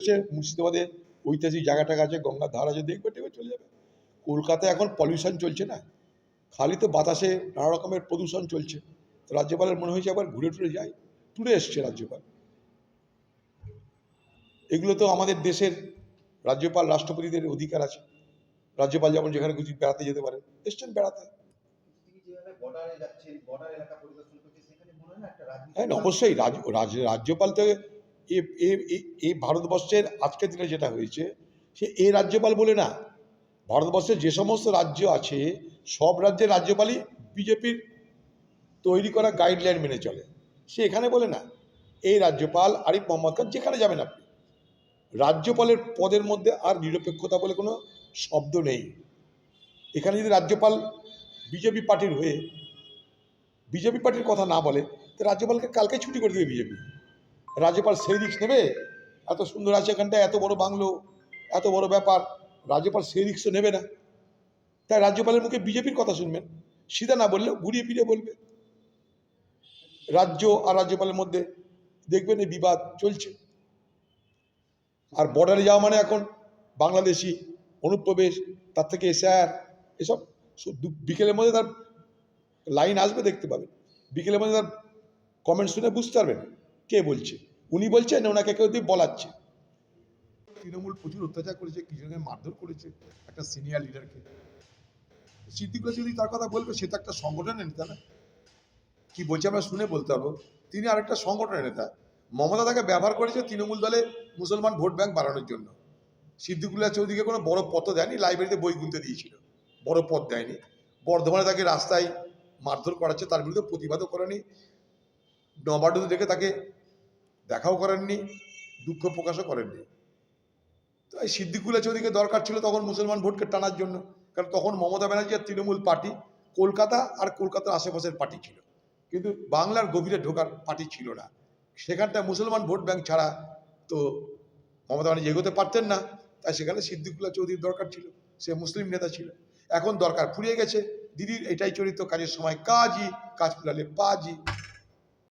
হচ্ছে মুর্শিদাবাদে ঐতিহাসিক জায়গাটা가 আছে গঙ্গার ধার আছে দেখবে টেবে চলে যাবে। কলকাতায় এখন পলিউশন চলছে না? খালি তো বাতাসে নানা রকমের প্রদূষণ চলছে। তো রাজ্যপালের মনে হয়েছে আবার ঘুরে টুরে যায় টুরে এসছে রাজ্যপাল। এগুলো তো আমাদের দেশের রাজ্যপাল রাষ্ট্রপতিদের অধিকার আছে। রাজ্যপাল যেমন যেখানে খুশি বেড়াতে যেতে পারেন এসছেন বেড়াতে। হয় অবশ্যই রাজ রাজ- রাজ্যপাল তো এই ভারতবর্ষের আজকের দিনে যেটা হয়েছে, সে এ রাজ্যপাল বলে না। ভারতবর্ষের যে সমস্ত রাজ্য আছে, সব রাজ্যের রাজ্যপালই বিজেপির তৈরি করা গাইডলাইন মেনে চলে। সে এখানে বলে না, এই রাজ্যপাল আরিফ মোহাম্মদ খান যেখানে যাবেন আপনি। রাজ্যপালের পদের মধ্যে আর নিরপেক্ষতা বলে কোনো শব্দ নেই। এখানে যদি রাজ্যপাল বিজেপি পার্টির হয়ে, বিজেপি পার্টির কথা না বলে, তো রাজ্যপালকে কালকে ছুটি করে দেবে বিজেপি। রাজ্যপাল সেই রিক্স নেবে? এত সুন্দর আছে এখানটায়, এত বড় বাংলো, এত বড় ব্যাপার। রাজ্যপাল সেই রিক্স নেবে না। তাই রাজ্যপালের মুখে বিজেপির কথা শুনবেন। সিধা না বললেও ঘুরিয়ে ফিরে বলবে। রাজ্য আর রাজ্যপালের মধ্যে দেখবেন এই বিবাদ চলছে। আর বর্ডারে যাওয়া মানে এখন বাংলাদেশি, অনুপ্রবেশ, তার থেকে এসআর এসব বিকেলের মধ্যে তার লাইন আসবে দেখতে পাবেন। বিকেলের মধ্যে তার কমেন্ট শুনে বুঝতে পারবেন। কে বলছে? উনি বলছেন ওনাকে কেউ দিয়ে বলাচ্ছে। তৃণমূল প্রচুর অত্যাচার করেছে কিছুজনকে মারধর করেছে, একটা সিনিয়র লিডারকে সিদ্দিকুল্লা যদি তার কথা বলবে, সে তো একটা সংগঠনের নেতা না। কি বলছে আমরা শুনে বলতে পারব। তিনি আরেকটা সংগঠনের নেতা। মমতা তাকে ব্যবহার করেছে তৃণমূল দলে মুসলমান ভোট ব্যাংক বাড়ানোর জন্য। সিদ্দিকুল্লাহ চৌধুরীকে কোনো বড় পদ দেয়নি, লাইব্রেরিতে বই গুনতে দিয়েছিল। বড় পদ দেয়নি। বর্ধমানে তাকে রাস্তায় মারধর করাচ্ছে, তার বিরুদ্ধে প্রতিবাদও করেনি। নবাডুতে দেখে তাকে দেখাও করেননি, দুঃখ প্রকাশও করেননি। তো এই সিদ্দিকুল্লাহ চৌধুরীকে দরকার ছিল তখন মুসলমান ভোটকে টানার জন্য। কারণ তখন মমতা ব্যানার্জি আর তৃণমূল পার্টি কলকাতা আর কলকাতার আশেপাশের পার্টি ছিল। কিন্তু বাংলার গভীরে ঢোকার পার্টি ছিল না। সেখানটা মুসলমান ভোট ব্যাংক ছাড়া তো মমতা ব্যানার্জি এগোতে পারতেন না। তাই সেখানে সিদ্দিকুল্লাহ চৌধুরীর দরকার ছিল। সে মুসলিম নেতা ছিল। এখন দরকার ফুরিয়ে গেছে। দিদির এটাই চরিত্র, কাজের সময় কাজই, কাজ ফুরালে পাজি